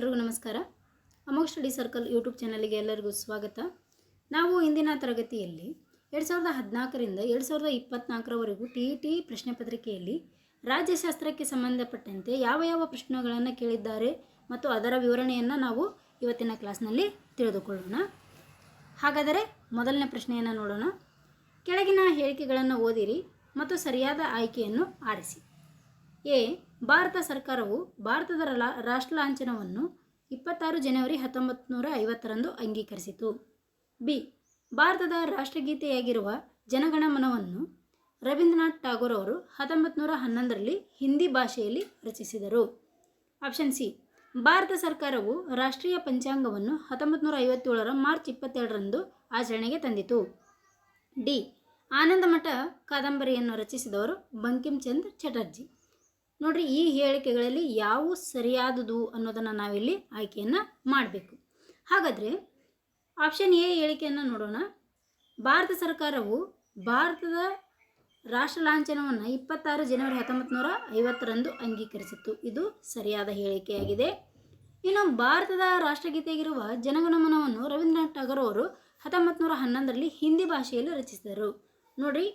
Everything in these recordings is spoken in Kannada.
ಎಲ್ರಿಗೂ ನಮಸ್ಕಾರ. ಅಮೋಘ ಸ್ಟಡಿ ಸರ್ಕಲ್ ಯೂಟ್ಯೂಬ್ ಚಾನಲ್ಗೆ ಎಲ್ಲರಿಗೂ ಸ್ವಾಗತ. ನಾವು ಇಂದಿನ ತರಗತಿಯಲ್ಲಿ ಎರಡು ಸಾವಿರದ ಹದಿನಾಲ್ಕರಿಂದ ಎರಡು ಸಾವಿರದ ಇಪ್ಪತ್ತ್ನಾಲ್ಕರವರೆಗೂ ಟಿ ಟಿ ಪ್ರಶ್ನೆ ಪತ್ರಿಕೆಯಲ್ಲಿ ರಾಜ್ಯಶಾಸ್ತ್ರಕ್ಕೆ ಸಂಬಂಧಪಟ್ಟಂತೆ ಯಾವ ಯಾವ ಪ್ರಶ್ನೆಗಳನ್ನು ಕೇಳಿದ್ದಾರೆ ಮತ್ತು ಅದರ ವಿವರಣೆಯನ್ನು ನಾವು ಇವತ್ತಿನ ಕ್ಲಾಸ್ನಲ್ಲಿ ತಿಳಿದುಕೊಳ್ಳೋಣ. ಹಾಗಾದರೆ ಮೊದಲನೇ ಪ್ರಶ್ನೆಯನ್ನು ನೋಡೋಣ. ಕೆಳಗಿನ ಹೇಳಿಕೆಗಳನ್ನು ಓದಿರಿ ಮತ್ತು ಸರಿಯಾದ ಆಯ್ಕೆಯನ್ನು ಆರಿಸಿ. ಎ. ಭಾರತ ಸರ್ಕಾರವು ಭಾರತದ ರಾಷ್ಟ್ರ ಲಾಂಛನವನ್ನು ಇಪ್ಪತ್ತಾರು ಜನವರಿ ಹತ್ತೊಂಬತ್ತು ನೂರ ಐವತ್ತರಂದು ಅಂಗೀಕರಿಸಿತು. ಬಿ. ಭಾರತದ ರಾಷ್ಟ್ರಗೀತೆಯಾಗಿರುವ ಜನಗಣಮನವನ್ನು ರವೀಂದ್ರನಾಥ್ ಟಾಗೋರ್ ಅವರು ಹತ್ತೊಂಬತ್ತು ನೂರ ಹನ್ನೊಂದರಲ್ಲಿ ಹಿಂದಿ ಭಾಷೆಯಲ್ಲಿ ರಚಿಸಿದರು. Option C. ಭಾರತ ಸರ್ಕಾರವು ರಾಷ್ಟ್ರೀಯ ಪಂಚಾಂಗವನ್ನು ಹತ್ತೊಂಬತ್ತು ನೂರ ಐವತ್ತೇಳರ ಮಾರ್ಚ್ ಇಪ್ಪತ್ತೆರಡರಂದು ಆಚರಣೆಗೆ ತಂದಿತು. ಡಿ. ಆನಂದಮಠ ಕಾದಂಬರಿಯನ್ನು ರಚಿಸಿದವರು ಬಂಕಿಂಚಂದ್ ಚಟರ್ಜಿ. ನೋಡ್ರಿ ಈ ಹೇಳಿಕೆಗಳಲ್ಲಿ ಯಾವು ಸರಿಯಾದದು ಅನ್ನೋದನ್ನು ನಾವಿಲ್ಲಿ ಆಯ್ಕೆಯನ್ನು ಮಾಡಬೇಕು. ಹಾಗಾದರೆ ಆಪ್ಷನ್ ಎ ಹೇಳಿಕೆಯನ್ನು ನೋಡೋಣ. ಭಾರತ ಸರ್ಕಾರವು ಭಾರತದ ರಾಷ್ಟ್ರ ಲಾಂಛನವನ್ನು ಇಪ್ಪತ್ತಾರು ಜನವರಿ ಹತ್ತೊಂಬತ್ತು ನೂರ ಐವತ್ತರಂದು ಅಂಗೀಕರಿಸಿತ್ತು. ಇದು ಸರಿಯಾದ ಹೇಳಿಕೆಯಾಗಿದೆ. ಇನ್ನು ಭಾರತದ ರಾಷ್ಟ್ರಗೀತೆಯಾಗಿರುವ ಜನಗಣಮನವನ್ನು ರವೀಂದ್ರನಾಥ್ ಟಾಗೋರ್ ಅವರು ಹತ್ತೊಂಬತ್ತು ನೂರ ಹನ್ನೊಂದರಲ್ಲಿ ಹಿಂದಿ ಭಾಷೆಯಲ್ಲಿ ರಚಿಸಿದರು. ನೋಡ್ರಿ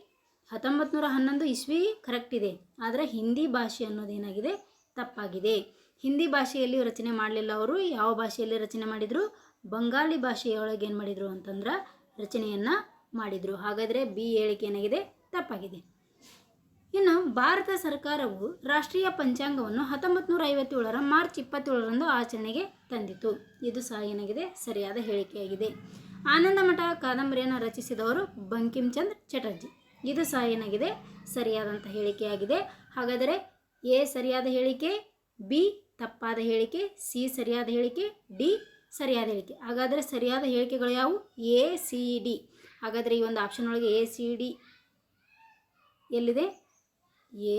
ಹತ್ತೊಂಬತ್ತು ನೂರ ಹನ್ನೊಂದು ಇಸ್ವಿ ಕರೆಕ್ಟ್ ಇದೆ. ಆದರೆ ಹಿಂದಿ ಭಾಷೆ ಅನ್ನೋದೇನಾಗಿದೆ ತಪ್ಪಾಗಿದೆ. ಹಿಂದಿ ಭಾಷೆಯಲ್ಲಿ ರಚನೆ ಮಾಡಲಿಲ್ಲ ಅವರು. ಯಾವ ಭಾಷೆಯಲ್ಲಿ ರಚನೆ ಮಾಡಿದರು? ಬಂಗಾಳಿ ಭಾಷೆಯೊಳಗೆ ಏನು ಮಾಡಿದರು ಅಂತಂದ್ರೆ ರಚನೆಯನ್ನು ಮಾಡಿದರು. ಹಾಗಾದರೆ ಬಿ ಹೇಳಿಕೆ ಏನಾಗಿದೆ? ತಪ್ಪಾಗಿದೆ. ಇನ್ನು ಭಾರತ ಸರ್ಕಾರವು ರಾಷ್ಟ್ರೀಯ ಪಂಚಾಂಗವನ್ನು ಹತ್ತೊಂಬತ್ತು ನೂರ ಐವತ್ತೇಳರ ಮಾರ್ಚ್ ಇಪ್ಪತ್ತೇಳರಂದು ಆಚರಣೆಗೆ ತಂದಿತು ಇದು ಸಹ ಏನಾಗಿದೆ? ಸರಿಯಾದ ಹೇಳಿಕೆಯಾಗಿದೆ. ಆನಂದಮಠ ಕಾದಂಬರಿಯನ್ನು ರಚಿಸಿದವರು ಬಂಕಿಂಚಂದ್ ಚಟರ್ಜಿ. ಇದು ಸಹ ಏನಾಗಿದೆ ಸರಿಯಾದಂಥ ಹೇಳಿಕೆಯಾಗಿದೆ ಹಾಗಾದರೆ ಎ ಸರಿಯಾದ ಹೇಳಿಕೆ, ಬಿ ತಪ್ಪಾದ ಹೇಳಿಕೆ, ಸಿ ಸರಿಯಾದ ಹೇಳಿಕೆ, ಡಿ ಸರಿಯಾದ ಹೇಳಿಕೆ. ಹಾಗಾದರೆ ಸರಿಯಾದ ಹೇಳಿಕೆಗಳು ಯಾವುವು? A, C, D. ಹಾಗಾದರೆ ಈ ಒಂದು ಆಪ್ಷನ್ ಒಳಗೆ ಎ, ಸಿ, ಡಿ ಎಲ್ಲಿದೆ? ಎ,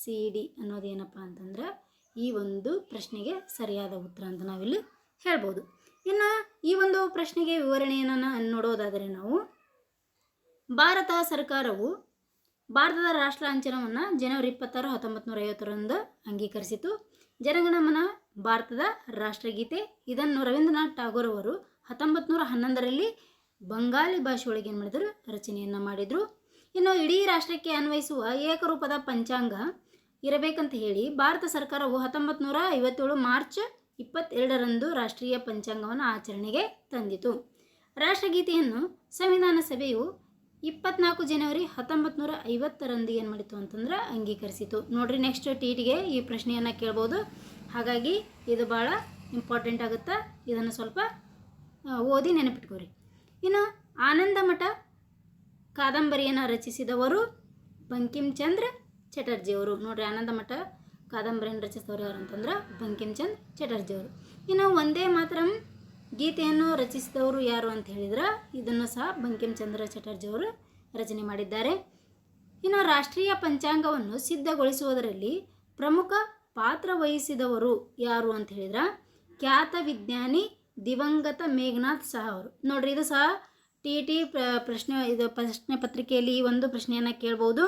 ಸಿ, ಡಿ ಅನ್ನೋದೇನಪ್ಪ ಅಂತಂದ್ರೆ ಈ ಒಂದು ಪ್ರಶ್ನೆಗೆ ಸರಿಯಾದ ಉತ್ತರ ಅಂತ ನಾವಿಲ್ಲಿ ಹೇಳ್ಬೋದು. ಇನ್ನು ಈ ಒಂದು ಪ್ರಶ್ನೆಗೆ ವಿವರಣೆಯನ್ನು ನೋಡೋದಾದರೆ ನಾವು ಭಾರತ ಸರ್ಕಾರವು ಭಾರತದ ರಾಷ್ಟ್ರ ಅಂಚನವನ್ನು ಜನವರಿ ಇಪ್ಪತ್ತಾರು ಹತ್ತೊಂಬತ್ತು ನೂರ ಐವತ್ತರಂದು ಅಂಗೀಕರಿಸಿತು ಜನಗಣಮನ ಭಾರತದ ರಾಷ್ಟ್ರಗೀತೆ. ಇದನ್ನು ರವೀಂದ್ರನಾಥ್ ಟಾಗೋರ್ ಅವರು ಹತ್ತೊಂಬತ್ತು ನೂರ ಹನ್ನೊಂದರಲ್ಲಿ ಬಂಗಾಳಿ ಭಾಷೆಯೊಳಗೆ ಏನು ಮಾಡಿದರು? ರಚನೆಯನ್ನು ಮಾಡಿದರು. ಇನ್ನು ಇಡೀ ರಾಷ್ಟ್ರಕ್ಕೆ ಅನ್ವಯಿಸುವ ಏಕರೂಪದ ಪಂಚಾಂಗ ಇರಬೇಕಂತ ಹೇಳಿ ಭಾರತ ಸರ್ಕಾರವು ಹತ್ತೊಂಬತ್ತು ನೂರ ಐವತ್ತೇಳು ಮಾರ್ಚ್ ಇಪ್ಪತ್ತೆರಡರಂದು ರಾಷ್ಟ್ರೀಯ ಪಂಚಾಂಗವನ್ನು ಆಚರಣೆಗೆ ತಂದಿತು ರಾಷ್ಟ್ರಗೀತೆಯನ್ನು ಸಂವಿಧಾನ ಸಭೆಯು ಇಪ್ಪತ್ನಾಲ್ಕು ಜನವರಿ ಹತ್ತೊಂಬತ್ತು ನೂರ ಐವತ್ತರಂದು ಏನು ಮಾಡಿತು ಅಂತಂದ್ರೆ ಅಂಗೀಕರಿಸಿತು. ನೋಡ್ರಿ ನೆಕ್ಸ್ಟ್ ಟಿಟಿಗೆ ಈ ಪ್ರಶ್ನೆಯನ್ನು ಕೇಳ್ಬೋದು. ಹಾಗಾಗಿ ಇದು ಭಾಳ ಇಂಪಾರ್ಟೆಂಟ್ ಆಗುತ್ತಾ. ಇದನ್ನು ಸ್ವಲ್ಪ ಓದಿ ನೆನಪಿಟ್ಕೋರಿ. ಇನ್ನು ಆನಂದಮಠ ಕಾದಂಬರಿಯನ್ನು ರಚಿಸಿದವರು ಬಂಕಿಂಚಂದ್ರ ಚಟರ್ಜಿಯವರು. ನೋಡ್ರಿ ಆನಂದಮಠ ಕಾದಂಬರಿಯನ್ನು ರಚಿಸಿದವರು ಯಾರು ಅಂತಂದ್ರೆ ಬಂಕಿಂಚಂದ್ ಚಟರ್ಜಿಯವರು. ಇನ್ನು ಒಂದೇ ಮಾತ್ರ ಗೀತೆಯನ್ನು ರಚಿಸಿದವರು ಯಾರು ಅಂತ ಹೇಳಿದ್ರೆ, ಇದನ್ನು ಸಹ ಬಂಕಿಂಚಂದ್ರ ಚಟರ್ಜಿಯವರು ರಚನೆ ಮಾಡಿದ್ದಾರೆ. ಇನ್ನು ರಾಷ್ಟ್ರೀಯ ಪಂಚಾಂಗವನ್ನು ಸಿದ್ಧಗೊಳಿಸುವುದರಲ್ಲಿ ಪ್ರಮುಖ ಪಾತ್ರ ವಹಿಸಿದವರು ಯಾರು ಅಂತ ಹೇಳಿದ್ರೆ, ಖ್ಯಾತ ವಿಜ್ಞಾನಿ ದಿವಂಗತ ಮೇಘನಾಥ್ ಸಹ ಅವರು. ನೋಡ್ರಿ, ಇದು ಸಹ ಟಿ ಟಿ ಪ್ರಶ್ನೆ, ಇದು ಪ್ರಶ್ನೆ ಪತ್ರಿಕೆಯಲ್ಲಿ ಈ ಒಂದು ಪ್ರಶ್ನೆಯನ್ನು ಕೇಳ್ಬೋದು.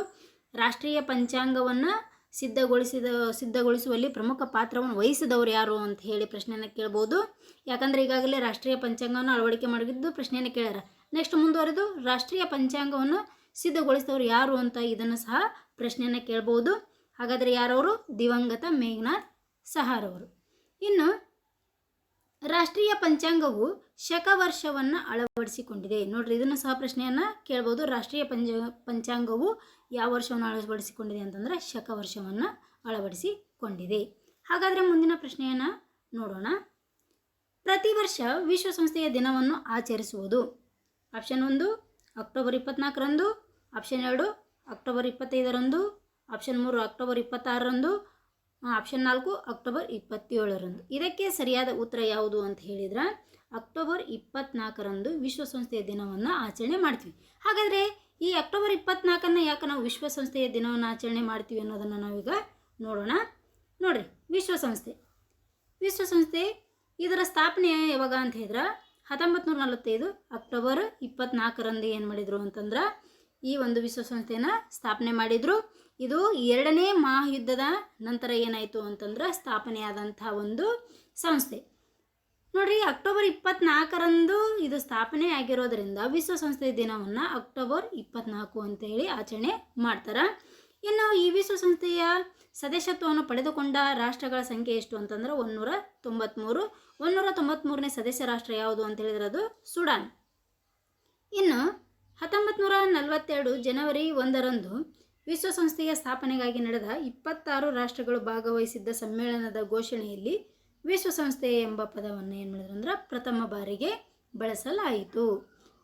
ರಾಷ್ಟ್ರೀಯ ಪಂಚಾಂಗವನ್ನು ಸಿದ್ಧಗೊಳಿಸಿದ, ಸಿದ್ಧಗೊಳಿಸುವಲ್ಲಿ ಪ್ರಮುಖ ಪಾತ್ರವನ್ನು ವಹಿಸಿದವರು ಯಾರು ಅಂತ ಹೇಳಿ ಪ್ರಶ್ನೆಯನ್ನು ಕೇಳ್ಬೋದು. ಯಾಕಂದರೆ ಈಗಾಗಲೇ ರಾಷ್ಟ್ರೀಯ ಪಂಚಾಂಗವನ್ನು ಅಳವಡಿಕೆ ಮಾಡಿದ್ದು ಪ್ರಶ್ನೆಯನ್ನು ಕೇಳ್ಯಾರ. ನೆಕ್ಸ್ಟ್ ಮುಂದುವರೆದು ರಾಷ್ಟ್ರೀಯ ಪಂಚಾಂಗವನ್ನು ಸಿದ್ಧಗೊಳಿಸಿದವರು ಯಾರು ಅಂತ ಇದನ್ನು ಸಹ ಪ್ರಶ್ನೆಯನ್ನು ಕೇಳ್ಬೋದು. ಹಾಗಾದರೆ ಯಾರವರು? ದಿವಂಗತ ಮೇಘನಾಥ್ ಸಹಾರವರು ಇನ್ನು ರಾಷ್ಟ್ರೀಯ ಪಂಚಾಂಗವು ಶಕವರ್ಷವನ್ನು ಅಳವಡಿಸಿಕೊಂಡಿದೆ. ನೋಡ್ರಿ, ಇದನ್ನು ಸಹ ಪ್ರಶ್ನೆಯನ್ನು ಕೇಳ್ಬೋದು. ರಾಷ್ಟ್ರೀಯ ಪಂಚ ಪಂಚಾಂಗವು ಯಾವ ವರ್ಷವನ್ನು ಅಳವಡಿಸಿಕೊಂಡಿದೆ ಅಂತಂದರೆ ಶಕವರ್ಷವನ್ನು ಅಳವಡಿಸಿಕೊಂಡಿದೆ. ಹಾಗಾದರೆ ಮುಂದಿನ ಪ್ರಶ್ನೆಯನ್ನು ನೋಡೋಣ. ಪ್ರತಿ ವರ್ಷ ವಿಶ್ವಸಂಸ್ಥೆಯ ದಿನವನ್ನು ಆಚರಿಸುವುದು. ಆಪ್ಷನ್ ಒಂದು, ಅಕ್ಟೋಬರ್ ಇಪ್ಪತ್ನಾಲ್ಕರಂದು. ಆಪ್ಷನ್ ಎರಡು, ಅಕ್ಟೋಬರ್ ಇಪ್ಪತ್ತೈದರಂದು. ಆಪ್ಷನ್ ಮೂರು, ಅಕ್ಟೋಬರ್ ಇಪ್ಪತ್ತಾರರಂದು. ಆಪ್ಷನ್ ನಾಲ್ಕು, ಅಕ್ಟೋಬರ್ ಇಪ್ಪತ್ತೇಳರಂದು. ಇದಕ್ಕೆ ಸರಿಯಾದ ಉತ್ತರ ಯಾವುದು ಅಂತ ಹೇಳಿದ್ರೆ ಅಕ್ಟೋಬರ್ ಇಪ್ಪತ್ನಾಲ್ಕರಂದು ವಿಶ್ವಸಂಸ್ಥೆಯ ದಿನವನ್ನು ಆಚರಣೆ ಮಾಡ್ತೀವಿ. ಹಾಗಾದರೆ ಈ ಅಕ್ಟೋಬರ್ ಇಪ್ಪತ್ನಾಲ್ಕನ್ನು ಯಾಕೆ ನಾವು ವಿಶ್ವಸಂಸ್ಥೆಯ ದಿನವನ್ನು ಆಚರಣೆ ಮಾಡ್ತೀವಿ ಅನ್ನೋದನ್ನು ನಾವೀಗ ನೋಡೋಣ. ನೋಡ್ರಿ, ವಿಶ್ವಸಂಸ್ಥೆ. ವಿಶ್ವಸಂಸ್ಥೆ ಇದರ ಸ್ಥಾಪನೆ ಯಾವಾಗ ಅಂತ ಹೇಳಿದ್ರೆ ಹತ್ತೊಂಬತ್ತು ನೂರ ನಲವತ್ತೈದು ಅಕ್ಟೋಬರ್ ಇಪ್ಪತ್ನಾಲ್ಕರಂದು ಏನು ಮಾಡಿದರು ಅಂತಂದ್ರೆ, ಈ ಒಂದು ವಿಶ್ವಸಂಸ್ಥೆಯನ್ನು ಸ್ಥಾಪನೆ ಮಾಡಿದರು. ಇದು ಎರಡನೇ ಮಹಾಯುದ್ಧದ ನಂತರ ಏನಾಯಿತು ಅಂತಂದ್ರೆ ಸ್ಥಾಪನೆಯಾದಂಥ ಒಂದು ಸಂಸ್ಥೆ. ನೋಡ್ರಿ, ಅಕ್ಟೋಬರ್ ಇಪ್ಪತ್ನಾಲ್ಕರಂದು ಇದು ಸ್ಥಾಪನೆ ಆಗಿರೋದ್ರಿಂದ ವಿಶ್ವಸಂಸ್ಥೆ ದಿನವನ್ನು ಅಕ್ಟೋಬರ್ ಇಪ್ಪತ್ನಾಲ್ಕು ಅಂತ ಹೇಳಿ ಆಚರಣೆ ಮಾಡ್ತಾರೆ. ಇನ್ನು ಈ ವಿಶ್ವಸಂಸ್ಥೆಯ ಸದಸ್ಯತ್ವವನ್ನು ಪಡೆದುಕೊಂಡ ರಾಷ್ಟ್ರಗಳ ಸಂಖ್ಯೆ ಎಷ್ಟು ಅಂತಂದ್ರೆ ಒಂದೂರ ತೊಂಬತ್ತ್ಮೂರು ಒಂದೂರ ತೊಂಬತ್ತ್ಮೂರನೇ ಸದಸ್ಯ ರಾಷ್ಟ್ರ ಯಾವುದು ಅಂತ ಹೇಳಿದ್ರೆ ಅದು ಸುಡಾನ್. ಇನ್ನು ಹತ್ತೊಂಬತ್ತು ನೂರ ನಲವತ್ತೆರಡು ಜನವರಿ ಒಂದರಂದು ವಿಶ್ವಸಂಸ್ಥೆಯ ಸ್ಥಾಪನೆಗಾಗಿ ನಡೆದ ಇಪ್ಪತ್ತಾರು ರಾಷ್ಟ್ರಗಳು ಭಾಗವಹಿಸಿದ್ದ ಸಮ್ಮೇಳನದ ಘೋಷಣೆಯಲ್ಲಿ ವಿಶ್ವಸಂಸ್ಥೆ ಎಂಬ ಪದವನ್ನು ಏನು ಮಾಡಿದ್ರು ಅಂದ್ರೆ ಪ್ರಥಮ ಬಾರಿಗೆ ಬಳಸಲಾಯಿತು.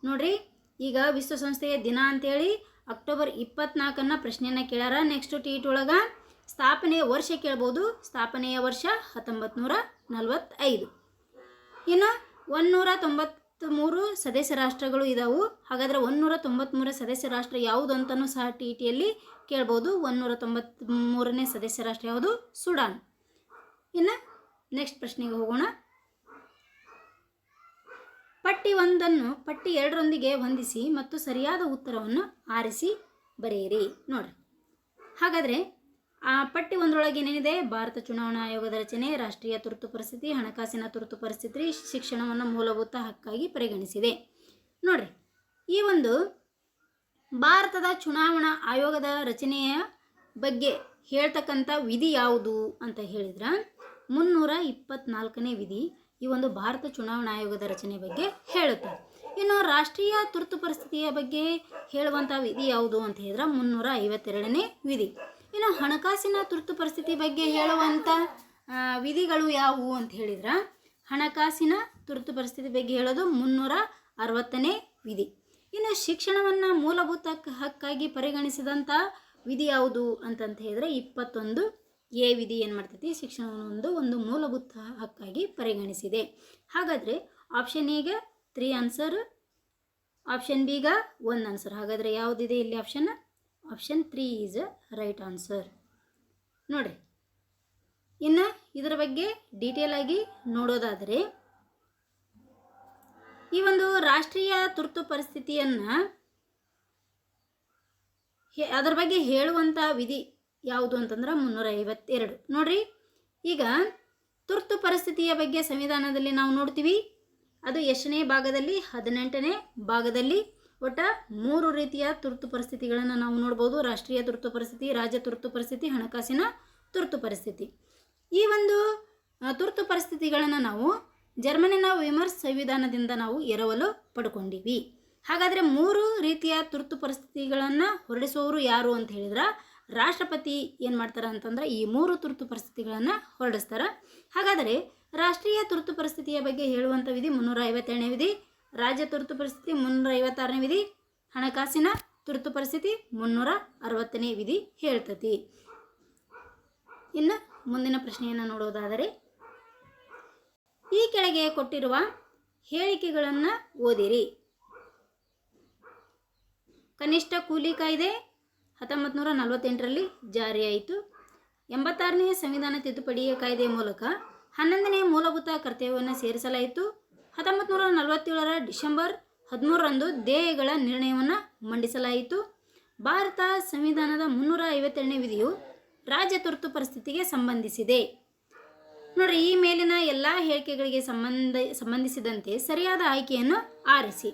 ನೋಡ್ರಿ, ಈಗ ವಿಶ್ವಸಂಸ್ಥೆಯ ದಿನ ಅಂತೇಳಿ ಅಕ್ಟೋಬರ್ ಇಪ್ಪತ್ನಾಲ್ಕನ್ನ ಪ್ರಶ್ನೆಯನ್ನು ಕೇಳ್ಯಾರ. ನೆಕ್ಸ್ಟ್ ಟಿ ಇಟ್ ಒಳಗೆ ಸ್ಥಾಪನೆಯ ವರ್ಷ ಕೇಳ್ಬೋದು. ಸ್ಥಾಪನೆಯ ವರ್ಷ ಹತ್ತೊಂಬತ್ತು ನೂರ ನಲವತ್ತೈದು. ಇನ್ನು ಒಂದೂರ ತೊಂಬತ್ತ್ಮೂರು ಸದಸ್ಯ ರಾಷ್ಟ್ರಗಳು ಇದಾವು. ಹಾಗಾದರೆ ಒಂದೂರ ತೊಂಬತ್ತ್ಮೂರ ಸದಸ್ಯ ರಾಷ್ಟ್ರ ಯಾವುದು ಅಂತಲೂ ಸಹ ಟಿ ಟಿಯಲ್ಲಿ ಕೇಳ್ಬೋದು. ಒಂದೂರ ತೊಂಬತ್ತ್ಮೂರನೇ ಸದಸ್ಯ ರಾಷ್ಟ್ರ ಯಾವುದು? ಸುಡಾನ್. ಇನ್ನು ನೆಕ್ಸ್ಟ್ ಪ್ರಶ್ನೆಗೆ ಹೋಗೋಣ. ಪಟ್ಟಿ ಒಂದನ್ನು, ಪಟ್ಟಿ ಎರಡರೊಂದಿಗೆ ಹೊಂದಿಸಿ ಮತ್ತು ಸರಿಯಾದ ಉತ್ತರವನ್ನು ಆರಿಸಿ ಬರೆಯಿರಿ. ನೋಡ್ರಿ. ಹಾಗಾದರೆ, ಆ ಪಟ್ಟಿ ಒಂದರೊಳಗೆ ಏನೇನಿದೆ? ಭಾರತ ಚುನಾವಣಾ ಆಯೋಗದ ರಚನೆ, ರಾಷ್ಟ್ರೀಯ ತುರ್ತು ಪರಿಸ್ಥಿತಿ, ಹಣಕಾಸಿನ ತುರ್ತು ಪರಿಸ್ಥಿತಿ, ಶಿಕ್ಷಣವನ್ನು ಮೂಲಭೂತ ಹಕ್ಕಾಗಿ ಪರಿಗಣಿಸಿದೆ. ನೋಡ್ರಿ. ಈ ಒಂದು ಭಾರತದ ಚುನಾವಣಾ ಆಯೋಗದ ರಚನೆಯ ಬಗ್ಗೆ ಹೇಳ್ತಕ್ಕಂಥ ವಿಧಿ ಯಾವುದು ಅಂತ ಹೇಳಿದ್ರೆ ಮುನ್ನೂರ ಇಪ್ಪತ್ನಾಲ್ಕನೇ ವಿಧಿ ಈ ಒಂದು ಭಾರತ ಚುನಾವಣಾ ಆಯೋಗದ ರಚನೆ ಬಗ್ಗೆ ಹೇಳುತ್ತೆ. ಇನ್ನು ರಾಷ್ಟ್ರೀಯ ತುರ್ತು ಪರಿಸ್ಥಿತಿಯ ಬಗ್ಗೆ ಹೇಳುವಂಥ ವಿಧಿ ಯಾವುದು ಅಂತ ಹೇಳಿದ್ರೆ ಮುನ್ನೂರ ಐವತ್ತೆರಡನೇ ವಿಧಿ. ಇನ್ನು ಹಣಕಾಸಿನ ತುರ್ತು ಪರಿಸ್ಥಿತಿ ಬಗ್ಗೆ ಹೇಳುವಂಥ ವಿಧಿಗಳು ಯಾವುವು ಅಂತ ಹೇಳಿದ್ರೆ ಹಣಕಾಸಿನ ತುರ್ತು ಪರಿಸ್ಥಿತಿ ಬಗ್ಗೆ ಹೇಳೋದು ಮುನ್ನೂರ ಅರವತ್ತನೇ ವಿಧಿ. ಇನ್ನು ಶಿಕ್ಷಣವನ್ನು ಮೂಲಭೂತ ಹಕ್ಕಾಗಿ ಪರಿಗಣಿಸಿದಂಥ ವಿಧಿ ಯಾವುದು ಅಂತಂತ ಹೇಳಿದ್ರೆ ಇಪ್ಪತ್ತೊಂದು ಎ ವಿಧಿ ಏನು ಮಾಡ್ತೈತಿ? ಶಿಕ್ಷಣವನ್ನು ಒಂದು ಒಂದು ಮೂಲಭೂತ ಹಕ್ಕಾಗಿ ಪರಿಗಣಿಸಿದೆ. ಹಾಗಾದರೆ ಆಪ್ಷನ್ ಎಗೆ ತ್ರೀ ಆನ್ಸರ್ ಆಪ್ಷನ್ ಬಿಗ ಒಂದು ಆನ್ಸರ್ ಹಾಗಾದರೆ ಯಾವುದಿದೆ ಇಲ್ಲಿ option option three is right answer ನೋಡಿರಿ. ಇನ್ನು ಇದರ ಬಗ್ಗೆ ಡೀಟೇಲ್ ಆಗಿ ನೋಡೋದಾದರೆ, ಈ ಒಂದು ರಾಷ್ಟ್ರೀಯ ತುರ್ತು ಪರಿಸ್ಥಿತಿಯನ್ನು ಅದರ ಬಗ್ಗೆ ಹೇಳುವಂಥ ವಿಧಿ ಯಾವುದು ಅಂತಂದ್ರೆ ಮುನ್ನೂರ ಐವತ್ತೆರಡು ನೋಡ್ರಿ, ಈಗ ತುರ್ತು ಪರಿಸ್ಥಿತಿಯ ಬಗ್ಗೆ ಸಂವಿಧಾನದಲ್ಲಿ ನಾವು ನೋಡ್ತೀವಿ. ಅದು ಎಷ್ಟನೇ ಭಾಗದಲ್ಲಿ? ಹದಿನೆಂಟನೇ ಭಾಗದಲ್ಲಿ. ಒಟ್ಟ ಮೂರು ರೀತಿಯ ತುರ್ತು ಪರಿಸ್ಥಿತಿಗಳನ್ನು ನಾವು ನೋಡ್ಬೋದು. ರಾಷ್ಟ್ರೀಯ ತುರ್ತು ಪರಿಸ್ಥಿತಿ, ರಾಜ್ಯ ತುರ್ತು ಪರಿಸ್ಥಿತಿ, ಹಣಕಾಸಿನ ತುರ್ತು ಪರಿಸ್ಥಿತಿ. ಈ ಒಂದು ತುರ್ತು ಪರಿಸ್ಥಿತಿಗಳನ್ನು ನಾವು ಜರ್ಮನಿನ ವಿಮರ್ಶ್ ಸಂವಿಧಾನದಿಂದ ನಾವು ಎರವಲು ಪಡ್ಕೊಂಡಿವಿ. ಹಾಗಾದರೆ ಮೂರು ರೀತಿಯ ತುರ್ತು ಪರಿಸ್ಥಿತಿಗಳನ್ನು ಹೊರಡಿಸುವವರು ಯಾರು ಅಂತ ಹೇಳಿದ್ರೆ ರಾಷ್ಟ್ರಪತಿ ಏನು ಮಾಡ್ತಾರೆ ಅಂತಂದ್ರೆ ಈ ಮೂರು ತುರ್ತು ಪರಿಸ್ಥಿತಿಗಳನ್ನು ಹೊರಡಿಸ್ತಾರೆ. ಹಾಗಾದರೆ ರಾಷ್ಟ್ರೀಯ ತುರ್ತು ಪರಿಸ್ಥಿತಿಯ ಬಗ್ಗೆ ಹೇಳುವಂಥ ವಿಧಿ ಮುನ್ನೂರ ಐವತ್ತೇಳನೇ ವಿಧಿ, ರಾಜ್ಯ ತುರ್ತು ಪರಿಸ್ಥಿತಿ ಮುನ್ನೂರ ಐವತ್ತಾರನೇ ವಿಧಿ, ಹಣಕಾಸಿನ ತುರ್ತು ಪರಿಸ್ಥಿತಿ ಮುನ್ನೂರ ಅರವತ್ತನೇ ವಿಧಿ ಹೇಳ್ತತಿ. ಇನ್ನು ಮುಂದಿನ ಪ್ರಶ್ನೆಯನ್ನು ನೋಡೋದಾದರೆ, ಈ ಕೆಳಗೆ ಕೊಟ್ಟಿರುವ ಹೇಳಿಕೆಗಳನ್ನು ಓದಿರಿ. ಕನಿಷ್ಠ ಕೂಲಿ ಕಾಯ್ದೆ ಹತ್ತೊಂಬತ್ತು ನೂರ ನಲವತ್ತೆಂಟರಲ್ಲಿ ಜಾರಿಯಾಯಿತು. ಎಂಬತ್ತಾರನೇ ಸಂವಿಧಾನ ತಿದ್ದುಪಡಿಯ ಕಾಯ್ದೆಯ ಮೂಲಕ ಹನ್ನೊಂದನೇ ಮೂಲಭೂತ ಕರ್ತವ್ಯವನ್ನು ಸೇರಿಸಲಾಯಿತು. ಹತ್ತೊಂಬತ್ತು ನೂರ ನಲವತ್ತೇಳರ ಡಿಸೆಂಬರ್ ಹದಿಮೂರರಂದು ದೇಹಗಳ ನಿರ್ಣಯವನ್ನು ಮಂಡಿಸಲಾಯಿತು. ಭಾರತ ಸಂವಿಧಾನದ ಮುನ್ನೂರ ಐವತ್ತೆರಡನೇ ವಿಧಿಯು ರಾಜ್ಯ ತುರ್ತು ಪರಿಸ್ಥಿತಿಗೆ ಸಂಬಂಧಿಸಿದೆ. ನೋಡ್ರಿ, ಈ ಮೇಲಿನ ಎಲ್ಲ ಹೇಳಿಕೆಗಳಿಗೆ ಸಂಬಂಧ, ಸಂಬಂಧಿಸಿದಂತೆ ಸರಿಯಾದ ಆಯ್ಕೆಯನ್ನು ಆರಿಸಿ.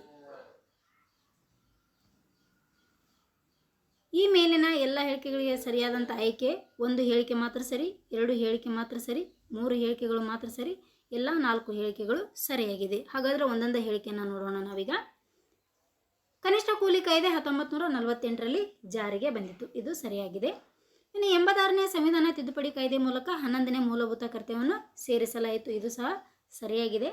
ಈ ಮೇಲಿನ ಎಲ್ಲ ಹೇಳಿಕೆಗಳಿಗೆ ಸರಿಯಾದಂಥ ಆಯ್ಕೆ, ಒಂದು ಹೇಳಿಕೆ ಮಾತ್ರ ಸರಿ, ಎರಡು ಹೇಳಿಕೆ ಮಾತ್ರ ಸರಿ, ಮೂರು ಹೇಳಿಕೆಗಳು ಮಾತ್ರ ಸರಿ, ಎಲ್ಲ ನಾಲ್ಕು ಹೇಳಿಕೆಗಳು ಸರಿಯಾಗಿದೆ. ಹಾಗಾದರೆ ಒಂದೊಂದೇ ಹೇಳಿಕೆಯನ್ನು ನೋಡೋಣ ನಾವೀಗ. ಕನಿಷ್ಠ ಕೂಲಿ ಕಾಯ್ದೆ ಹತ್ತೊಂಬತ್ತು ನೂರ ನಲವತ್ತೆಂಟರಲ್ಲಿ ಜಾರಿಗೆ ಬಂದಿತ್ತು. ಇದು ಸರಿಯಾಗಿದೆ. ಇನ್ನು ಎಂಬತ್ತಾರನೇ ಸಂವಿಧಾನ ತಿದ್ದುಪಡಿ ಕಾಯ್ದೆ ಮೂಲಕ ಹನ್ನೊಂದನೇ ಮೂಲಭೂತ ಕರ್ತವ್ಯವನ್ನು ಸೇರಿಸಲಾಯಿತು. ಇದು ಸಹ ಸರಿಯಾಗಿದೆ.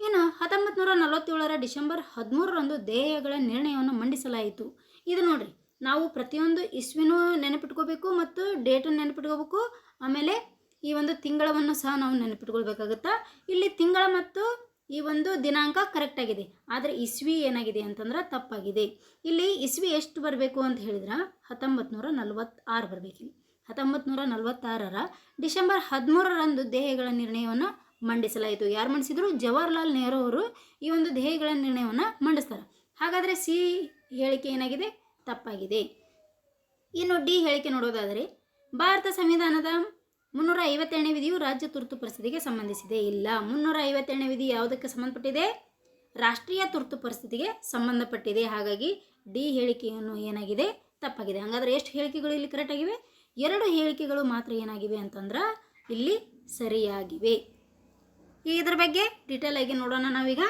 ಇನ್ನು ಹತ್ತೊಂಬತ್ತು ನೂರ ನಲವತ್ತೇಳರ ಡಿಸೆಂಬರ್ ಹದಿಮೂರರಂದು ದೇಹಗಳ ನಿರ್ಣಯವನ್ನು ಮಂಡಿಸಲಾಯಿತು. ಇದು ನೋಡ್ರಿ ನಾವು ಪ್ರತಿಯೊಂದು ಇಸ್ವಿನೂ ನೆನಪಿಟ್ಕೋಬೇಕು ಮತ್ತು ಡೇಟನ್ನು ನೆನಪಿಟ್ಕೋಬೇಕು. ಆಮೇಲೆ ಈ ಒಂದು ತಿಂಗಳವನ್ನು ಸಹ ನಾವು ನೆನಪಿಟ್ಕೊಳ್ಬೇಕಾಗುತ್ತಾ? ಇಲ್ಲಿ ತಿಂಗಳ ಮತ್ತು ಈ ಒಂದು ದಿನಾಂಕ ಕರೆಕ್ಟ್ ಆಗಿದೆ. ಆದರೆ ಇಸ್ವಿ ಏನಾಗಿದೆ ಅಂತಂದ್ರೆ ತಪ್ಪಾಗಿದೆ. ಇಲ್ಲಿ ಇಸ್ವಿ ಎಷ್ಟು ಬರಬೇಕು ಅಂತ ಹೇಳಿದ್ರೆ ಹತ್ತೊಂಬತ್ತು ನೂರ ನಲ್ವತ್ತಾರು ಬರಬೇಕು ಇಲ್ಲಿ. ಹತ್ತೊಂಬತ್ತು ನೂರ ನಲ್ವತ್ತಾರರ ಡಿಸೆಂಬರ್ ಹದಿಮೂರರಂದು ದೇಹಗಳ ನಿರ್ಣಯವನ್ನು ಮಂಡಿಸಲಾಯಿತು. ಯಾರು ಮಂಡಿಸಿದ್ರು? ಜವಾಹರ್ಲಾಲ್ ನೆಹರು ಅವರು ಈ ಒಂದು ದೇಹಗಳ ನಿರ್ಣಯವನ್ನು ಮಂಡಿಸ್ತಾರೆ. ಹಾಗಾದರೆ ಸಿ ಹೇಳಿಕೆ ಏನಾಗಿದೆ? ತಪ್ಪಾಗಿದೆ. ಇನ್ನು ಡಿ ಹೇಳಿಕೆ ನೋಡೋದಾದರೆ, ಭಾರತ ಸಂವಿಧಾನದ ಮುನ್ನೂರ ಐವತ್ತೆರಡನೇ ವಿಧಿಯು ರಾಜ್ಯ ತುರ್ತು ಪರಿಸ್ಥಿತಿಗೆ ಸಂಬಂಧಿಸಿದೆ. ಇಲ್ಲ ಮುನ್ನೂರ ಐವತ್ತೆರಡನೇ ವಿಧಿ ಯಾವುದಕ್ಕೆ ಸಂಬಂಧಪಟ್ಟಿದೆ? ರಾಷ್ಟ್ರೀಯ ತುರ್ತು ಪರಿಸ್ಥಿತಿಗೆ ಸಂಬಂಧಪಟ್ಟಿದೆ. ಹಾಗಾಗಿ ಡಿ ಹೇಳಿಕೆಯನ್ನು ಏನಾಗಿದೆ? ತಪ್ಪಾಗಿದೆ. ಹಾಗಾದರೆ ಎಷ್ಟು ಹೇಳಿಕೆಗಳು ಇಲ್ಲಿ ಕರೆಕ್ಟ್ ಆಗಿವೆ? ಎರಡು ಹೇಳಿಕೆಗಳು ಮಾತ್ರ ಏನಾಗಿವೆ ಅಂತಂದ್ರೆ ಇಲ್ಲಿ ಸರಿಯಾಗಿವೆ. ಈಗ ಇದ್ರ ಬಗ್ಗೆ ಡೀಟೇಲ್ ಆಗಿ ನೋಡೋಣ ನಾವೀಗ.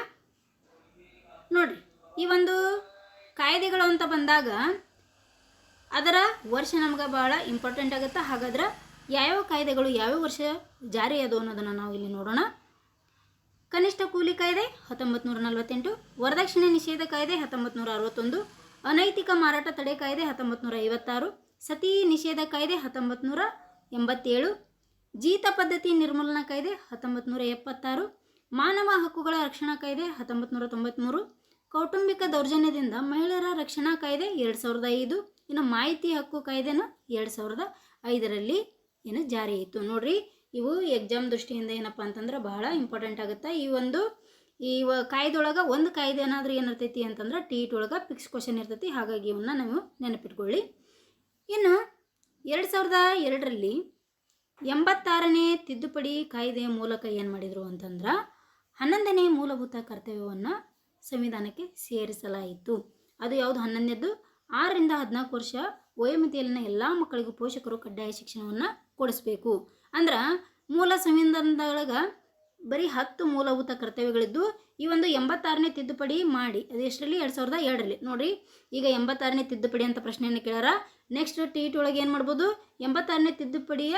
ನೋಡಿರಿ, ಈ ಒಂದು ಕಾಯ್ದೆಗಳು ಅಂತ ಬಂದಾಗ ಅದರ ವರ್ಷ ನಮ್ಗೆ ಭಾಳ ಇಂಪಾರ್ಟೆಂಟ್ ಆಗುತ್ತೆ. ಹಾಗಾದ್ರೆ ಯಾವ್ಯಾವ ಕಾಯ್ದೆಗಳು, ಯಾವ್ಯಾವ ವರ್ಷ ಜಾರಿ ಅದು ಅನ್ನೋದನ್ನು ನಾವು ಇಲ್ಲಿ ನೋಡೋಣ. ಕನಿಷ್ಠ ಕೂಲಿ ಕಾಯ್ದೆ ಹತ್ತೊಂಬತ್ತು ನೂರ ನಲವತ್ತೆಂಟು ವರದಕ್ಷಿಣೆ ನಿಷೇಧ ಕಾಯ್ದೆ ಹತ್ತೊಂಬತ್ತು ನೂರ ಅರವತ್ತೊಂದು ಅನೈತಿಕ ಮಾರಾಟ ತಡೆ ಕಾಯ್ದೆ ಹತ್ತೊಂಬತ್ತು ನೂರ ಐವತ್ತಾರು ಸತಿ ನಿಷೇಧ ಕಾಯ್ದೆ ಹತ್ತೊಂಬತ್ತು ನೂರ ಎಂಬತ್ತೇಳು ಜೀತ ಪದ್ಧತಿ ನಿರ್ಮೂಲನಾ ಕಾಯ್ದೆ ಹತ್ತೊಂಬತ್ತು ನೂರ ಎಪ್ಪತ್ತಾರು ಮಾನವ ಹಕ್ಕುಗಳ ರಕ್ಷಣಾ ಕಾಯ್ದೆ ಹತ್ತೊಂಬತ್ತು ನೂರ ತೊಂಬತ್ತ್ಮೂರು ಕೌಟುಂಬಿಕ ದೌರ್ಜನ್ಯದಿಂದ ಮಹಿಳೆಯರ ರಕ್ಷಣಾ ಕಾಯ್ದೆ ಎರಡು ಸಾವಿರದ ಐದು. ಇನ್ನು ಮಾಹಿತಿ ಹಕ್ಕು ಕಾಯ್ದೆನ ಎರಡು ಸಾವಿರದ ಐದರಲ್ಲಿ ಏನು ಜಾರಿ ಆಯಿತು ನೋಡ್ರಿ. ಇವು ಎಕ್ಸಾಮ್ ದೃಷ್ಟಿಯಿಂದ ಏನಪ್ಪ ಅಂತಂದ್ರೆ ಬಹಳ ಇಂಪಾರ್ಟೆಂಟ್ ಆಗುತ್ತೆ. ಈ ಒಂದು, ಈ ಕಾಯ್ದೊಳಗೆ ಒಂದು ಕಾಯ್ದೆ ಏನಾದರೂ ಏನಿರ್ತೈತಿ ಅಂತಂದ್ರೆ ಟಿ ಇಟ್ ಒಳಗೆ ಫಿಕ್ಸ್ ಕ್ವಶನ್ ಇರ್ತೈತಿ. ಹಾಗಾಗಿ ಇವನ್ನ ನಾವು ನೆನಪಿಟ್ಕೊಳ್ಳಿ. ಇನ್ನು ಎರಡು ಸಾವಿರದ ಎರಡರಲ್ಲಿ ಎಂಬತ್ತಾರನೇ ತಿದ್ದುಪಡಿ ಕಾಯ್ದೆಯ ಮೂಲಕ ಏನು ಮಾಡಿದರು ಅಂತಂದ್ರೆ ಹನ್ನೊಂದನೇ ಮೂಲಭೂತ ಕರ್ತವ್ಯವನ್ನು ಸಂವಿಧಾನಕ್ಕೆ ಸೇರಿಸಲಾಯಿತು. ಅದು ಯಾವುದು? ಹನ್ನೊಂದನೇದ್ದು. ಆರರಿಂದ ಹದಿನಾಲ್ಕು ವರ್ಷ ವಯೋಮಿತಿಯಲ್ಲಿನ ಎಲ್ಲ ಮಕ್ಕಳಿಗೂ ಪೋಷಕರು ಕಡ್ಡಾಯ ಶಿಕ್ಷಣವನ್ನು ಕೊಡಿಸ್ಬೇಕು. ಅಂದ್ರೆ ಮೂಲ ಸಂವಿಧಾನದೊಳಗೆ ಬರೀ ಹತ್ತು ಮೂಲಭೂತ ಕರ್ತವ್ಯಗಳಿದ್ದು, ಈ ಒಂದು ಎಂಬತ್ತಾರನೇ ತಿದ್ದುಪಡಿ ಮಾಡಿ, ಅದು ಎಷ್ಟರಲ್ಲಿ? ಎರಡು ಸಾವಿರದ ಎರಡರಲ್ಲಿ. ನೋಡಿರಿ, ಈಗ ಎಂಬತ್ತಾರನೇ ತಿದ್ದುಪಡಿ ಅಂತ ಪ್ರಶ್ನೆಯನ್ನು ಕೇಳಾರ ನೆಕ್ಸ್ಟ್ ಟಿ ಇಟ್ ಒಳಗೆ ಏನು ಮಾಡ್ಬೋದು? ಎಂಬತ್ತಾರನೇ ತಿದ್ದುಪಡಿಯ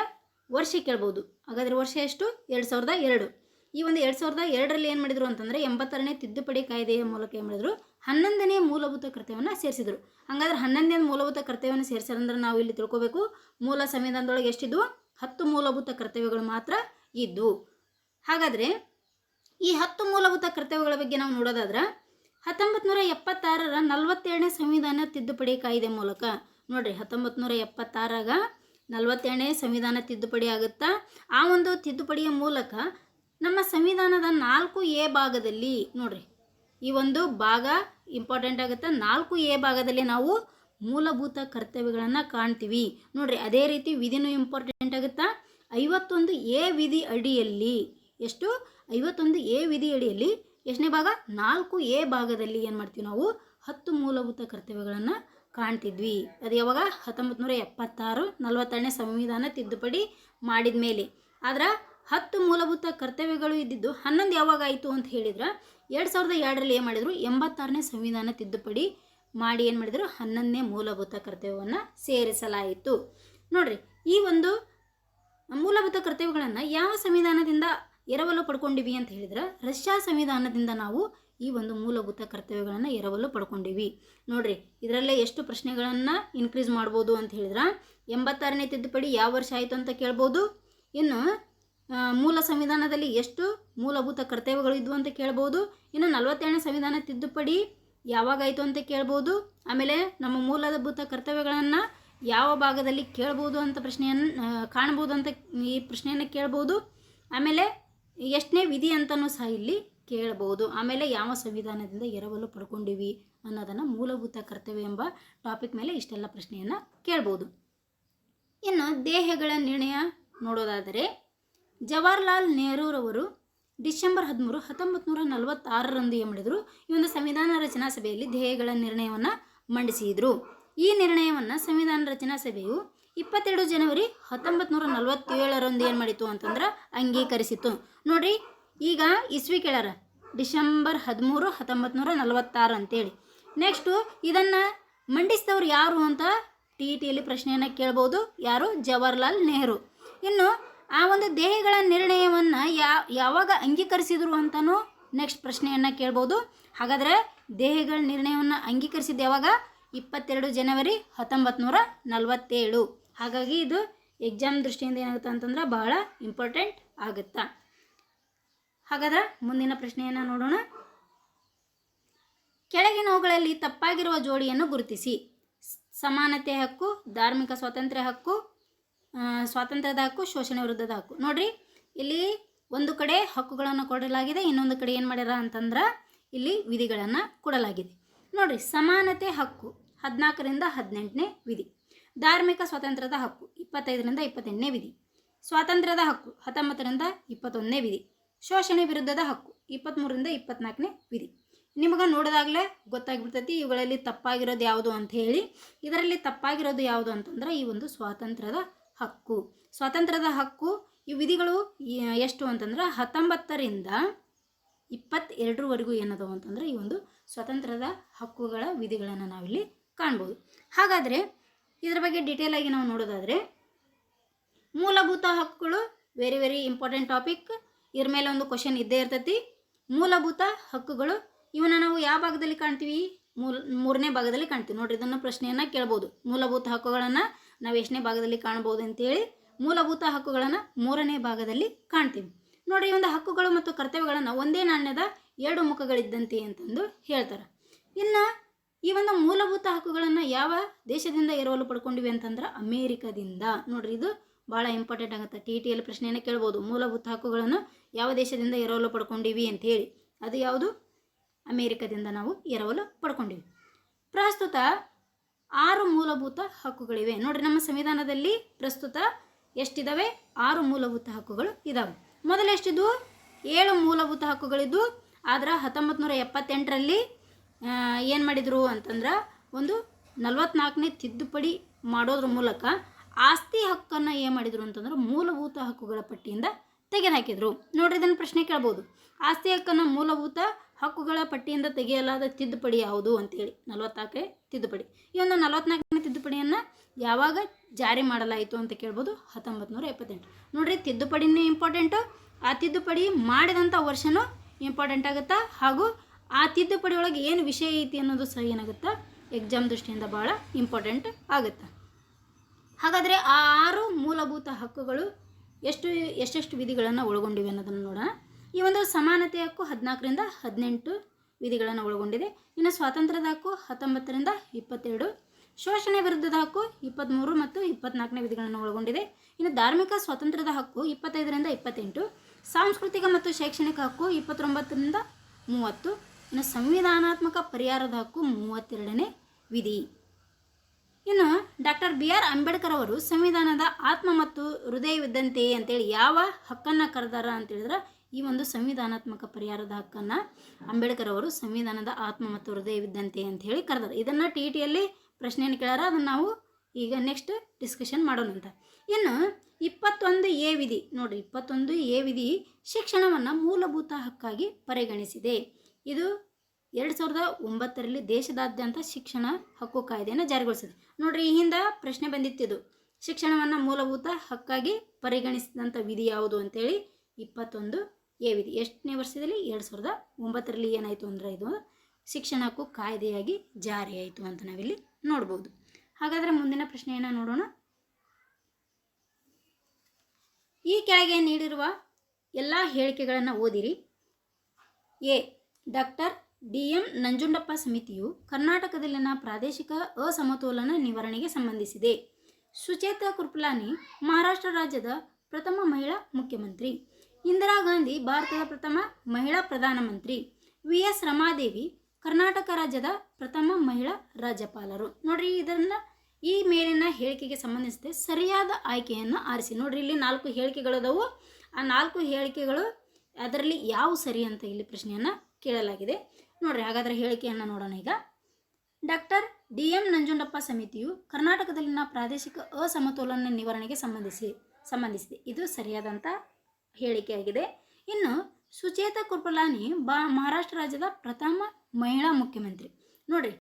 ವರ್ಷ ಕೇಳ್ಬೋದು. ಹಾಗಾದ್ರೆ ವರ್ಷ ಎಷ್ಟು? ಎರಡು ಸಾವಿರದ ಎರಡು. ಈ ಒಂದು ಎರಡು ಸಾವಿರದ ಎರಡರಲ್ಲಿ ಏನು ಮಾಡಿದ್ರು ಅಂತಂದರೆ ಎಂಬತ್ತಾರನೇ ತಿದ್ದುಪಡಿ ಕಾಯ್ದೆಯ ಮೂಲಕ ಏನು ಮಾಡಿದ್ರು, ಹನ್ನೊಂದನೇ ಮೂಲಭೂತ ಕರ್ತವ್ಯವನ್ನು ಸೇರಿಸಿದ್ರು. ಹಾಗಾದ್ರೆ ಹನ್ನೊಂದನೇ ಮೂಲಭೂತ ಕರ್ತವ್ಯವನ್ನು ಸೇರಿಸಾರಂದ್ರೆ ನಾವು ಇಲ್ಲಿ ತಿಳ್ಕೋಬೇಕು, ಮೂಲ ಸಂವಿಧಾನದೊಳಗೆ ಎಷ್ಟಿದ್ವು? ಹತ್ತು ಮೂಲಭೂತ ಕರ್ತವ್ಯಗಳು ಮಾತ್ರ ಇದ್ವು. ಹಾಗಾದರೆ ಈ ಹತ್ತು ಮೂಲಭೂತ ಕರ್ತವ್ಯಗಳ ಬಗ್ಗೆ ನಾವು ನೋಡೋದಾದ್ರೆ ಹತ್ತೊಂಬತ್ತು ನೂರ ಎಪ್ಪತ್ತಾರರ ನಲವತ್ತೇಳನೇ ಸಂವಿಧಾನ ತಿದ್ದುಪಡಿ ಕಾಯ್ದೆ ಮೂಲಕ, ನೋಡ್ರಿ ಹತ್ತೊಂಬತ್ತು ನೂರ ಎಪ್ಪತ್ತಾರಾಗ ನಲವತ್ತೇಳನೇ ಸಂವಿಧಾನ ತಿದ್ದುಪಡಿ ಆಗುತ್ತಾ? ಆ ಒಂದು ತಿದ್ದುಪಡಿಯ ಮೂಲಕ ನಮ್ಮ ಸಂವಿಧಾನದ ನಾಲ್ಕು ಎ ಭಾಗದಲ್ಲಿ ನೋಡ್ರಿ, ಈ ಒಂದು ಭಾಗ ಇಂಪಾರ್ಟೆಂಟ್ ಆಗುತ್ತೆ. ನಾಲ್ಕು ಎ ಭಾಗದಲ್ಲಿ ನಾವು ಮೂಲಭೂತ ಕರ್ತವ್ಯಗಳನ್ನು ಕಾಣ್ತೀವಿ. ನೋಡ್ರಿ, ಅದೇ ರೀತಿ ವಿಧಿನೂ ಇಂಪಾರ್ಟೆಂಟ್ ಆಗುತ್ತಾ? ಐವತ್ತೊಂದು ಎ ವಿಧಿ ಅಡಿಯಲ್ಲಿ ಎಷ್ಟು? ಐವತ್ತೊಂದು ಎ ವಿಧಿ ಅಡಿಯಲ್ಲಿ ಎಷ್ಟನೇ ಭಾಗ? ನಾಲ್ಕು ಎ ಭಾಗದಲ್ಲಿ ಏನು ಮಾಡ್ತೀವಿ ನಾವು? ಹತ್ತು ಮೂಲಭೂತ ಕರ್ತವ್ಯಗಳನ್ನು ಕಾಣ್ತಿದ್ವಿ. ಅದು ಯಾವಾಗ? ಹತ್ತೊಂಬತ್ತು ನೂರ ಎಪ್ಪತ್ತಾರು ನಲವತ್ತೆರಡನೇ ಸಂವಿಧಾನ ತಿದ್ದುಪಡಿ ಮಾಡಿದ ಮೇಲೆ ಆದ್ರೆ ಹತ್ತು ಮೂಲಭೂತ ಕರ್ತವ್ಯಗಳು ಇದ್ದಿದ್ದು ಹನ್ನೊಂದು ಯಾವಾಗ ಆಯಿತು ಅಂತ ಹೇಳಿದ್ರೆ ಎರಡು ಸಾವಿರದ ಎರಡರಲ್ಲಿ ಏನು ಮಾಡಿದರು? ಎಂಬತ್ತಾರನೇ ಸಂವಿಧಾನ ತಿದ್ದುಪಡಿ ಮಾಡಿ ಏನು ಮಾಡಿದರು? ಹನ್ನೊಂದನೇ ಮೂಲಭೂತ ಕರ್ತವ್ಯವನ್ನು ಸೇರಿಸಲಾಯಿತು. ನೋಡ್ರಿ, ಈ ಒಂದು ಮೂಲಭೂತ ಕರ್ತವ್ಯಗಳನ್ನು ಯಾವ ಸಂವಿಧಾನದಿಂದ ಎರವಲು ಪಡ್ಕೊಂಡಿವಿ ಅಂತ ಹೇಳಿದ್ರೆ? ರಷ್ಯಾ ಸಂವಿಧಾನದಿಂದ ನಾವು ಈ ಒಂದು ಮೂಲಭೂತ ಕರ್ತವ್ಯಗಳನ್ನು ಎರವಲು ಪಡ್ಕೊಂಡಿವಿ. ನೋಡ್ರಿ, ಇದರಲ್ಲೇ ಎಷ್ಟು ಪ್ರಶ್ನೆಗಳನ್ನು ಇನ್ಕ್ರೀಸ್ ಮಾಡ್ಬೋದು ಅಂತ ಹೇಳಿದ್ರೆ? ಎಂಬತ್ತಾರನೇ ತಿದ್ದುಪಡಿ ಯಾವ ವರ್ಷ ಆಯಿತು ಅಂತ ಕೇಳ್ಬೋದು? ಇನ್ನು ಮೂಲ ಸಂವಿಧಾನದಲ್ಲಿ ಎಷ್ಟು ಮೂಲಭೂತ ಕರ್ತವ್ಯಗಳು ಇದ್ವು ಅಂತ ಕೇಳ್ಬೋದು. ಇನ್ನು ನಲವತ್ತೆರಡನೇ ಸಂವಿಧಾನ ತಿದ್ದುಪಡಿ ಯಾವಾಗಾಯಿತು ಅಂತ ಕೇಳ್ಬೋದು. ಆಮೇಲೆ ನಮ್ಮ ಮೂಲಭೂತ ಕರ್ತವ್ಯಗಳನ್ನು ಯಾವ ಭಾಗದಲ್ಲಿ ಕೇಳ್ಬೋದು ಅಂತ ಪ್ರಶ್ನೆಯನ್ನು ಕಾಣ್ಬೋದು ಅಂತ ಈ ಪ್ರಶ್ನೆಯನ್ನು ಕೇಳ್ಬೋದು. ಆಮೇಲೆ ಎಷ್ಟನೇ ವಿಧಿ ಅಂತಲೂ ಸಹ ಇಲ್ಲಿ ಕೇಳ್ಬೋದು. ಆಮೇಲೆ ಯಾವ ಸಂವಿಧಾನದಿಂದ ಎರವಲು ಪಡ್ಕೊಂಡಿವಿ ಅನ್ನೋದನ್ನು ಮೂಲಭೂತ ಕರ್ತವ್ಯ ಎಂಬ ಟಾಪಿಕ್ ಮೇಲೆ ಇಷ್ಟೆಲ್ಲ ಪ್ರಶ್ನೆಯನ್ನು ಕೇಳ್ಬೋದು. ಇನ್ನು ದೇಹಗಳ ನಿರ್ಣಯ ನೋಡೋದಾದರೆ ಜವಾಹರ್ಲಾಲ್ ನೆಹರೂರವರು ಡಿಸೆಂಬರ್ ಹದಿಮೂರು ಹತ್ತೊಂಬತ್ತು ನೂರ ನಲವತ್ತಾರರಂದು ಏನು ಮಾಡಿದರು? ಈ ಒಂದು ಸಂವಿಧಾನ ರಚನಾ ಸಭೆಯಲ್ಲಿ ಧ್ಯೇಯಗಳ ನಿರ್ಣಯವನ್ನು ಮಂಡಿಸಿದರು. ಈ ನಿರ್ಣಯವನ್ನು ಸಂವಿಧಾನ ರಚನಾ ಸಭೆಯು ಇಪ್ಪತ್ತೆರಡು ಜನವರಿ ಹತ್ತೊಂಬತ್ತು ನೂರ ನಲವತ್ತೇಳರಂದು ಏನು ಮಾಡಿತು ಅಂತಂದ್ರೆ ಅಂಗೀಕರಿಸಿತು ನೋಡ್ರಿ, ಈಗ ಇಸ್ವಿ ಕೇಳಾರ ಡಿಸೆಂಬರ್ ಹದಿಮೂರು ಹತ್ತೊಂಬತ್ತು ನೂರ ನಲವತ್ತಾರು ಅಂತೇಳಿ. ನೆಕ್ಸ್ಟು ಇದನ್ನು ಮಂಡಿಸಿದವರು ಯಾರು ಅಂತ ಟಿ ಟಿಯಲ್ಲಿ ಪ್ರಶ್ನೆಯನ್ನು ಕೇಳ್ಬೋದು. ಯಾರು? ಜವಾಹರ್ಲಾಲ್ ನೆಹರು. ಇನ್ನು ಆ ಒಂದು ದೇಹಗಳ ನಿರ್ಣಯವನ್ನು ಯಾವಾಗ ಅಂಗೀಕರಿಸಿದ್ರು ಅಂತಲೂ ನೆಕ್ಸ್ಟ್ ಪ್ರಶ್ನೆಯನ್ನು ಕೇಳ್ಬೋದು. ಹಾಗಾದರೆ ದೇಹಗಳ ನಿರ್ಣಯವನ್ನು ಅಂಗೀಕರಿಸಿದ್ದು ಯಾವಾಗ? ಇಪ್ಪತ್ತೆರಡು ಜನವರಿ ಹತ್ತೊಂಬತ್ತು ನೂರ ನಲವತ್ತೇಳು. ಹಾಗಾಗಿ ಇದು ಎಕ್ಸಾಮ್ ದೃಷ್ಟಿಯಿಂದ ಏನಾಗುತ್ತೆ ಅಂತಂದ್ರೆ ಬಹಳ ಇಂಪಾರ್ಟೆಂಟ್ ಆಗುತ್ತಾ? ಹಾಗಾದ್ರೆ ಮುಂದಿನ ಪ್ರಶ್ನೆಯನ್ನು ನೋಡೋಣ. ಕೆಳಗಿನವುಗಳಲ್ಲಿ ತಪ್ಪಾಗಿರುವ ಜೋಡಿಯನ್ನು ಗುರುತಿಸಿ. ಸಮಾನತೆ ಹಕ್ಕು, ಧಾರ್ಮಿಕ ಸ್ವಾತಂತ್ರ್ಯ ಹಕ್ಕು ಸ್ವಾತಂತ್ರ್ಯದ ಹಕ್ಕು, ಶೋಷಣೆ ವಿರುದ್ಧದ ಹಕ್ಕು. ನೋಡ್ರಿ, ಇಲ್ಲಿ ಒಂದು ಕಡೆ ಹಕ್ಕುಗಳನ್ನು ಕೊಡಲಾಗಿದೆ, ಇನ್ನೊಂದು ಕಡೆ ಏನು ಮಾಡ್ಯಾರ ಅಂತಂದ್ರೆ ಇಲ್ಲಿ ವಿಧಿಗಳನ್ನು ಕೊಡಲಾಗಿದೆ. ನೋಡ್ರಿ, ಸಮಾನತೆ ಹಕ್ಕು, ಹದಿನಾಲ್ಕರಿಂದ ಹದಿನೆಂಟನೇ ವಿಧಿ. ಧಾರ್ಮಿಕ ಸ್ವಾತಂತ್ರ್ಯದ ಹಕ್ಕು, ಇಪ್ಪತ್ತೈದರಿಂದ ಇಪ್ಪತ್ತೆಂಟನೇ ವಿಧಿ. ಸ್ವಾತಂತ್ರ್ಯದ ಹಕ್ಕು, ಹತ್ತೊಂಬತ್ತರಿಂದ ಇಪ್ಪತ್ತೊಂದನೇ ವಿಧಿ. ಶೋಷಣೆ ವಿರುದ್ಧದ ಹಕ್ಕು ಇಪ್ಪತ್ತ್ಮೂರರಿಂದ ಇಪ್ಪತ್ನಾಲ್ಕನೇ ವಿಧಿ. ನಿಮಗೆ ನೋಡಿದಾಗಲೇ ಗೊತ್ತಾಗ್ಬಿಡ್ತೈತಿ, ಇವುಗಳಲ್ಲಿ ತಪ್ಪಾಗಿರೋದು ಯಾವುದು ಅಂತ ಹೇಳಿ. ಇದರಲ್ಲಿ ತಪ್ಪಾಗಿರೋದು ಯಾವುದು ಅಂತಂದ್ರೆ ಈ ಒಂದು ಸ್ವಾತಂತ್ರ್ಯದ ಹಕ್ಕು. ಸ್ವಾತಂತ್ರ್ಯದ ಹಕ್ಕು, ಈ ವಿಧಿಗಳು ಎಷ್ಟು ಅಂತಂದ್ರೆ ಹತ್ತೊಂಬತ್ತರಿಂದ ಇಪ್ಪತ್ತೆರಡರವರೆಗೂ ಏನದವು ಅಂತಂದ್ರೆ ಈ ಒಂದು ಸ್ವಾತಂತ್ರ್ಯದ ಹಕ್ಕುಗಳ ವಿಧಿಗಳನ್ನು ನಾವಿಲ್ಲಿ ಕಾಣ್ಬೋದು. ಹಾಗಾದರೆ ಇದರ ಬಗ್ಗೆ ಡೀಟೇಲ್ ಆಗಿ ನಾವು ನೋಡೋದಾದರೆ, ಮೂಲಭೂತ ಹಕ್ಕುಗಳು ವೆರಿ ವೆರಿ ಇಂಪಾರ್ಟೆಂಟ್ ಟಾಪಿಕ್ ಇದ್ರ ಮೇಲೆ ಒಂದು ಕ್ವಶನ್ ಇದ್ದೇ ಇರ್ತೈತಿ. ಮೂಲಭೂತ ಹಕ್ಕುಗಳು, ಇವನ್ನ ನಾವು ಯಾವ ಭಾಗದಲ್ಲಿ ಕಾಣ್ತೀವಿ? ಮೂರನೇ ಭಾಗದಲ್ಲಿ ಕಾಣ್ತೀವಿ. ನೋಡ್ರಿ, ಇದನ್ನು ಪ್ರಶ್ನೆಯನ್ನು ಕೇಳ್ಬೋದು. ಮೂಲಭೂತ ಹಕ್ಕುಗಳನ್ನು ನಾವು ಎಷ್ಟನೇ ಭಾಗದಲ್ಲಿ ಕಾಣ್ಬೋದು ಅಂತೇಳಿ ಮೂಲಭೂತ ಹಕ್ಕುಗಳನ್ನು ಮೂರನೇ ಭಾಗದಲ್ಲಿ ಕಾಣ್ತೀವಿ. ನೋಡಿ, ಈ ಒಂದು ಹಕ್ಕುಗಳು ಮತ್ತು ಕರ್ತವ್ಯಗಳನ್ನು ಒಂದೇ ನಾಣ್ಯದ ಎರಡು ಮುಖಗಳಿದ್ದಂತೆ ಅಂತಂದು ಹೇಳ್ತಾರೆ. ಇನ್ನು ಈ ಒಂದು ಮೂಲಭೂತ ಹಕ್ಕುಗಳನ್ನು ಯಾವ ದೇಶದಿಂದ ಎರವಲು ಪಡ್ಕೊಂಡಿವೆ ಅಂತಂದ್ರೆ ಅಮೇರಿಕದಿಂದ. ನೋಡ್ರಿ, ಇದು ಭಾಳ ಇಂಪಾರ್ಟೆಂಟ್ ಆಗುತ್ತೆ. ಟಿ ಟಿ ಎಲ್ ಪ್ರಶ್ನೆಯನ್ನು ಕೇಳ್ಬೋದು. ಮೂಲಭೂತ ಹಕ್ಕುಗಳನ್ನು ಯಾವ ದೇಶದಿಂದ ಎರವಲು ಪಡ್ಕೊಂಡಿವಿ ಅಂತ ಹೇಳಿ ಅದು ಯಾವುದು? ಅಮೇರಿಕದಿಂದ ನಾವು ಎರವಲು ಪಡ್ಕೊಂಡಿವಿ. ಪ್ರಸ್ತುತ ಆರು ಮೂಲಭೂತ ಹಕ್ಕುಗಳಿವೆ. ನೋಡ್ರಿ, ನಮ್ಮ ಸಂವಿಧಾನದಲ್ಲಿ ಪ್ರಸ್ತುತ ಎಷ್ಟಿದಾವೆ? ಆರು ಮೂಲಭೂತ ಹಕ್ಕುಗಳು ಇದಾವೆ. ಮೊದಲು ಎಷ್ಟಿದ್ವು? ಏಳು ಮೂಲಭೂತ ಹಕ್ಕುಗಳಿದ್ದು ಆದ್ರೆ ಹತ್ತೊಂಬತ್ತು ನೂರ ಎಪ್ಪತ್ತೆಂಟರಲ್ಲಿ ಏನು ಮಾಡಿದರು ಅಂತಂದ್ರೆ ಒಂದು ನಲವತ್ನಾಲ್ಕನೇ ತಿದ್ದುಪಡಿ ಮಾಡೋದ್ರ ಮೂಲಕ ಆಸ್ತಿ ಹಕ್ಕನ್ನು ಏನು ಮಾಡಿದರು ಅಂತಂದ್ರೆ ಮೂಲಭೂತ ಹಕ್ಕುಗಳ ಪಟ್ಟಿಯಿಂದ ತೆಗೆದುಹಾಕಿದ್ರು. ನೋಡ್ರಿ, ಇದನ್ನು ಪ್ರಶ್ನೆ ಕೇಳ್ಬೋದು. ಆಸ್ತಿ ಹಕ್ಕನ್ನು ಮೂಲಭೂತ ಹಕ್ಕುಗಳ ಪಟ್ಟಿಯಿಂದ ತೆಗೆಯಲಾದ ತಿದ್ದುಪಡಿ ಯಾವುದು ಅಂತೇಳಿ. ನಲವತ್ನಾಲ್ಕನೇ ತಿದ್ದುಪಡಿ. ಈ ಒಂದು ನಲವತ್ನಾಲ್ಕನೇ ತಿದ್ದುಪಡಿಯನ್ನು ಯಾವಾಗ ಜಾರಿ ಮಾಡಲಾಯಿತು ಅಂತ ಕೇಳ್ಬೋದು ಹತ್ತೊಂಬತ್ತು ನೂರ ಎಪ್ಪತ್ತೆಂಟು. ನೋಡಿರಿ, ತಿದ್ದುಪಡಿನೇ ಇಂಪಾರ್ಟೆಂಟು ಆ ತಿದ್ದುಪಡಿ ಮಾಡಿದಂಥ ವರ್ಷನೂ ಇಂಪಾರ್ಟೆಂಟ್ ಆಗುತ್ತಾ? ಹಾಗೂ ಆ ತಿದ್ದುಪಡಿ ಒಳಗೆ ಏನು ವಿಷಯ ಐತಿ ಅನ್ನೋದು ಸಹ ಏನಾಗುತ್ತಾ? ಎಕ್ಸಾಮ್ ದೃಷ್ಟಿಯಿಂದ ಭಾಳ ಇಂಪಾರ್ಟೆಂಟ್ ಆಗುತ್ತೆ? ಹಾಗಾದರೆ ಆ ಆರು ಮೂಲಭೂತ ಹಕ್ಕುಗಳು ಎಷ್ಟು, ಎಷ್ಟೆಷ್ಟು ವಿಧಿಗಳನ್ನು ಒಳಗೊಂಡಿವೆ ಅನ್ನೋದನ್ನು ನೋಡೋಣ. ಈ ಒಂದು ಸಮಾನತೆ ಹಕ್ಕು ಹದಿನಾಲ್ಕರಿಂದ ಹದಿನೆಂಟು ವಿಧಿಗಳನ್ನು ಒಳಗೊಂಡಿದೆ. ಇನ್ನು ಸ್ವಾತಂತ್ರ್ಯದ ಹಕ್ಕು ಹತ್ತೊಂಬತ್ತರಿಂದ ಇಪ್ಪತ್ತೆರಡು, ಶೋಷಣೆ ವಿರುದ್ಧದ ಹಕ್ಕು ಇಪ್ಪತ್ತ್ಮೂರು ಮತ್ತು ಇಪ್ಪತ್ನಾಲ್ಕನೇ ವಿಧಿಗಳನ್ನು ಒಳಗೊಂಡಿದೆ. ಇನ್ನು ಧಾರ್ಮಿಕ ಸ್ವಾತಂತ್ರ್ಯದ ಹಕ್ಕು ಇಪ್ಪತ್ತೈದರಿಂದ ಇಪ್ಪತ್ತೆಂಟು, ಸಾಂಸ್ಕೃತಿಕ ಮತ್ತು ಶೈಕ್ಷಣಿಕ ಹಕ್ಕು ಇಪ್ಪತ್ತೊಂಬತ್ತರಿಂದ ಮೂವತ್ತು, ಇನ್ನು ಸಂವಿಧಾನಾತ್ಮಕ ಪರಿಹಾರದ ಹಕ್ಕು ಮೂವತ್ತೆರಡನೇ ವಿಧಿ. ಇನ್ನು ಡಾಕ್ಟರ್ ಬಿ ಆರ್ ಅಂಬೇಡ್ಕರ್ ಅವರು ಸಂವಿಧಾನದ ಆತ್ಮ ಮತ್ತು ಹೃದಯವಿದ್ದಂತೆಯೇ ಅಂತೇಳಿ ಯಾವ ಹಕ್ಕನ್ನು ಕರೆದಾರ ಅಂತ ಹೇಳಿದ್ರೆ ಈ ಒಂದು ಸಂವಿಧಾನಾತ್ಮಕ ಪರಿಹಾರದ ಹಕ್ಕನ್ನು ಅಂಬೇಡ್ಕರ್ ಅವರು ಸಂವಿಧಾನದ ಆತ್ಮ ಮತ್ತು ಹೃದಯವಿದ್ದಂತೆ ಅಂತ ಹೇಳಿ ಕರೆದಾರ ಇದನ್ನು ಟಿ ಟಿಯಲ್ಲಿ ಪ್ರಶ್ನೆಯನ್ನು ಕೇಳಾರ ಅದನ್ನು ನಾವು ಈಗ ನೆಕ್ಸ್ಟ್ ಡಿಸ್ಕಷನ್ ಮಾಡೋಣ ಅಂತ. ಇನ್ನು ಇಪ್ಪತ್ತೊಂದು ಎ ವಿಧಿ ನೋಡಿ ಇಪ್ಪತ್ತೊಂದು ಎ ವಿಧಿ ಶಿಕ್ಷಣವನ್ನು ಮೂಲಭೂತ ಹಕ್ಕಾಗಿ ಪರಿಗಣಿಸಿದೆ. ಇದು ಎರಡು ಸಾವಿರದ ಒಂಬತ್ತರಲ್ಲಿ ದೇಶದಾದ್ಯಂತ ಶಿಕ್ಷಣ ಹಕ್ಕು ಕಾಯ್ದೆಯನ್ನು ಜಾರಿಗೊಳಿಸಿದೆ. ನೋಡಿರಿ, ಈ ಹಿಂದೆ ಪ್ರಶ್ನೆ ಬಂದಿತ್ತಿದು ಶಿಕ್ಷಣವನ್ನು ಮೂಲಭೂತ ಹಕ್ಕಾಗಿ ಪರಿಗಣಿಸಿದಂಥ ವಿಧಿ ಯಾವುದು ಅಂತೇಳಿ, ಇಪ್ಪತ್ತೊಂದು ವಿಧಿ ಎಷ್ಟನೇ ವರ್ಷದಲ್ಲಿ? ಎರಡು ಸಾವಿರದ ಒಂಬತ್ತರಲ್ಲಿ ಏನಾಯಿತು ಅಂದರೆ ಇದು ಶಿಕ್ಷಣ ಹಕ್ಕು ಕಾಯ್ದೆಯಾಗಿ ಜಾರಿಯಾಯಿತು ಅಂತ ನಾವಿಲ್ಲಿ ನೋಡ್ಬೋದು. ಹಾಗಾದರೆ ಮುಂದಿನ ಪ್ರಶ್ನೆಯನ್ನು ನೋಡೋಣ. ಈ ಕೆಳಗೆ ನೀಡಿರುವ ಎಲ್ಲ ಹೇಳಿಕೆಗಳನ್ನು ಓದಿರಿ. A. Doctor D. M. Nanjundappa ಸಮಿತಿಯು ಕರ್ನಾಟಕದಲ್ಲಿನ ಪ್ರಾದೇಶಿಕ ಅಸಮತೋಲನ ನಿವಾರಣೆಗೆ ಸಂಬಂಧಿಸಿದೆ. ಸುಚೇತಾ ಕೃಪಲಾನಿ ಮಹಾರಾಷ್ಟ್ರ ರಾಜ್ಯದ ಪ್ರಥಮ ಮಹಿಳಾ ಮುಖ್ಯಮಂತ್ರಿ. ಇಂದಿರಾ ಗಾಂಧಿ, ಭಾರತದ ಪ್ರಥಮ ಮಹಿಳಾ ಪ್ರಧಾನಮಂತ್ರಿ. ವಿ ಎಸ್ ರಮಾದೇವಿ, ಕರ್ನಾಟಕ ರಾಜ್ಯದ ಪ್ರಥಮ ಮಹಿಳಾ ರಾಜ್ಯಪಾಲರು. ನೋಡ್ರಿ, ಇದನ್ನು ಈ ಮೇಲಿನ ಹೇಳಿಕೆಗೆ ಸಂಬಂಧಿಸಿದೆ ಸರಿಯಾದ ಆಯ್ಕೆಯನ್ನು ಆರಿಸಿ. ನೋಡ್ರಿ, ಇಲ್ಲಿ ನಾಲ್ಕು ಹೇಳಿಕೆಗಳದವು ಆ ನಾಲ್ಕು ಹೇಳಿಕೆಗಳು ಅದರಲ್ಲಿ ಯಾವ ಸರಿ ಅಂತ ಇಲ್ಲಿ ಪ್ರಶ್ನೆಯನ್ನು ಕೇಳಲಾಗಿದೆ. ನೋಡ್ರಿ, ಹಾಗಾದರೆ ಹೇಳಿಕೆಯನ್ನು ನೋಡೋಣ ಈಗ. ಡಾಕ್ಟರ್ ಡಿ ಎಂ ನಂಜುಂಡಪ್ಪ ಸಮಿತಿಯು ಕರ್ನಾಟಕದಲ್ಲಿನ ಪ್ರಾದೇಶಿಕ ಅಸಮತೋಲನ ನಿವಾರಣೆಗೆ ಸಂಬಂಧಿಸಿ, ಸಂಬಂಧಿಸಿದೆ. ಇದು ಸರಿಯಾದಂಥ ಹೇಳಿಕೆಯಾಗಿದೆ ಇನ್ನು ಸುಚೇತಾ ಕೃಪಲಾನಿ ಬಾ ಮಹಾರಾಷ್ಟ್ರ ರಾಜ್ಯದ ಪ್ರಥಮ ಮಹಿಳಾ ಮುಖ್ಯಮಂತ್ರಿ. ನೋಡ್ರಿ